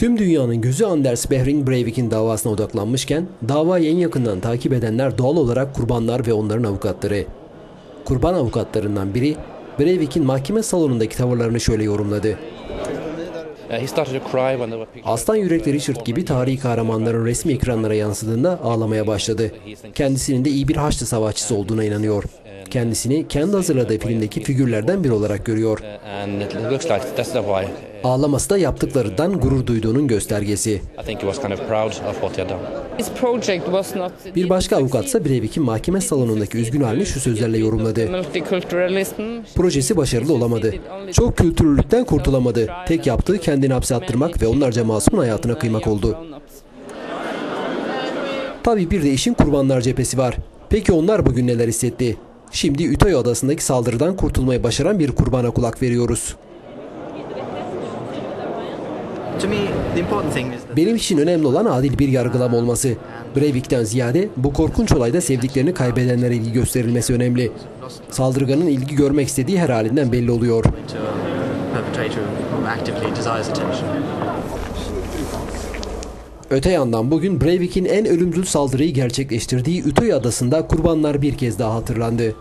Tüm dünyanın gözü Anders Behring Breivik'in davasına odaklanmışken davayı en yakından takip edenler doğal olarak kurbanlar ve onların avukatları. Kurban avukatlarından biri Breivik'in mahkeme salonundaki tavırlarını şöyle yorumladı. Aslan Yürekli Richard gibi tarihi kahramanların resmi ekranlara yansıdığında ağlamaya başladı. Kendisinin de iyi bir Haçlı savaşçısı olduğuna inanıyor. Kendisini kendi hazırladığı filmdeki figürlerden biri olarak görüyor. Ağlaması da yaptıklarından gurur duyduğunun göstergesi. Bir başka avukatsa Breivik'in mahkeme salonundaki üzgün halini şu sözlerle yorumladı. Projesi başarılı olamadı. Çok kültürlülükten kurtulamadı. Tek yaptığı kendini hapse attırmak ve onlarca masumun hayatına kıymak oldu. Tabii bir de işin kurbanlar cephesi var. Peki onlar bugün neler hissetti? Şimdi Ütopya adasındaki saldırıdan kurtulmayı başaran bir kurbana kulak veriyoruz. Benim için önemli olan adil bir yargılama olması. Breivik'ten ziyade bu korkunç olayda sevdiklerini kaybedenlere ilgi gösterilmesi önemli. Saldırganın ilgi görmek istediği her halinden belli oluyor. Öte yandan bugün Breivik'in en ölümcül saldırıyı gerçekleştirdiği Ütøy adasında kurbanlar bir kez daha hatırlandı.